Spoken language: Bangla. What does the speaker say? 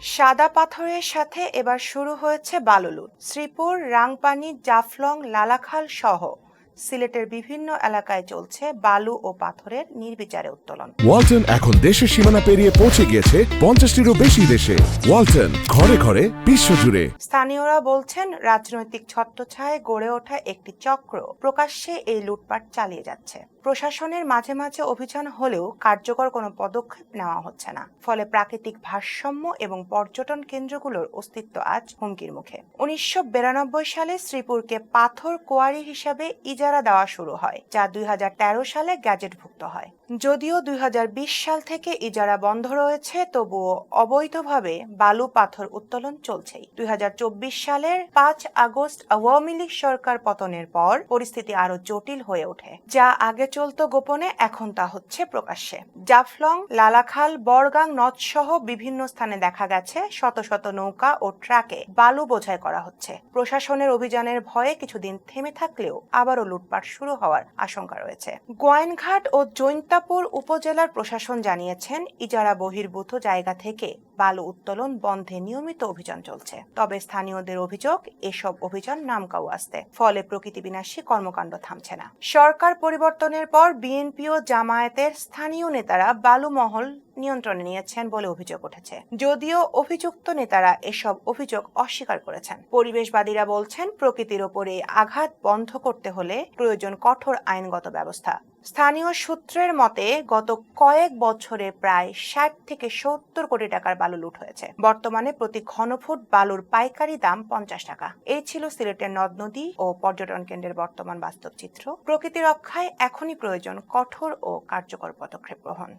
সাদা পাথরের সাথে এবার শুরু হয়েছে বালুলুট শ্রীপুর রাংপানি জাফলং লালাখাল সহ। সিলেটের বিভিন্ন এলাকায় চলছে বালু ও পাথরের নির্বিচারে উত্তোলন। ওয়ালটন এখন দেশের সীমানা পেরিয়ে পৌঁছে গিয়েছে পঞ্চাশটিরও বেশি দেশে। ওয়ালটন ঘরে ঘরে বিশ্বজুড়ে। স্থানীয়রা বলছেন রাজনৈতিক ছত্রছায়ায় গড়ে ওঠা একটি চক্র প্রকাশ্যে এই লুটপাট চালিয়ে যাচ্ছে। প্রশাসনের মাঝে মাঝে অভিযান হলেও কার্যকর কোনো পদক্ষেপ নেওয়া হচ্ছে না। ফলে প্রাকৃতিক ভারসাম্য এবং পর্যটন কেন্দ্রগুলোর অস্তিত্ব আজ হুমকির মুখে। উনিশশো বিরানব্বই সালে শ্রীপুরকে পাথর কোয়ারি হিসাবে ইজারা দেওয়া শুরু হয় যা দুই হাজার তেরো সালে গ্যাজেটভুক্ত হয়। যদিও দুই হাজার বিশ সাল থেকে ইজারা বন্ধ রয়েছে, তবুও অবৈধভাবে বালু পাথর উত্তোলন চলছেই। দুই সালের পাঁচ আগস্ট আওয়ামী লীগ সরকার পতনের পর পরিস্থিতি আরও জটিল হয়ে ওঠে। যা আগে চলতো গোপনে, এখন তা হচ্ছে প্রকাশ্যে। জাফলং, লালাখাল বরগাং নদ সহ বিভিন্ন স্থানে দেখা গেছে শত শত নৌকা ও ট্রাকে বালু বোঝাই করা হচ্ছে। প্রশাসনের অভিযানের ভয়ে কিছুদিন থেমে থাকলেও আবারও লুটপাট শুরু হওয়ার আশঙ্কা রয়েছে। গোয়াইনঘাট ও জৈন্তাপুর উপজেলার প্রশাসন জানিয়েছেন ইজারা বহির্ভূত জায়গা থেকে বালু উত্তোলন বন্ধে নিয়মিত অভিযান চলছে। তবে স্থানীয়দের অভিযোগ, এসব অভিযান নামকাও আসতে ফলে প্রকৃতি বিনাশী কর্মকাণ্ড থামছে না। সরকার পরিবর্তনের পর বিএনপি ও জামায়াতের স্থানীয় নেতারা বালু মহল নিয়ন্ত্রণে নিয়েছেন বলে অভিযোগ উঠেছে। যদিও অভিযুক্ত নেতারা এসব অভিযোগ অস্বীকার করেছেন। পরিবেশবাদীরা বলছেন, প্রকৃতির ওপরে আঘাত বন্ধ করতে হলে প্রয়োজন কঠোর আইনগত ব্যবস্থা। স্থানীয় সূত্রের মতে, গত কয়েক বছরে প্রায় ষাট থেকে সত্তর কোটি টাকার বালু লুট হয়েছে। বর্তমানে প্রতি ঘনফুট বালুর পাইকারি দাম পঞ্চাশ টাকা। এই ছিল সিলেটের নদ নদী ও পর্যটন কেন্দ্রের বর্তমান বাস্তব চিত্র। প্রকৃতি রক্ষায় এখনই প্রয়োজন কঠোর ও কার্যকর পদক্ষেপ গ্রহণ।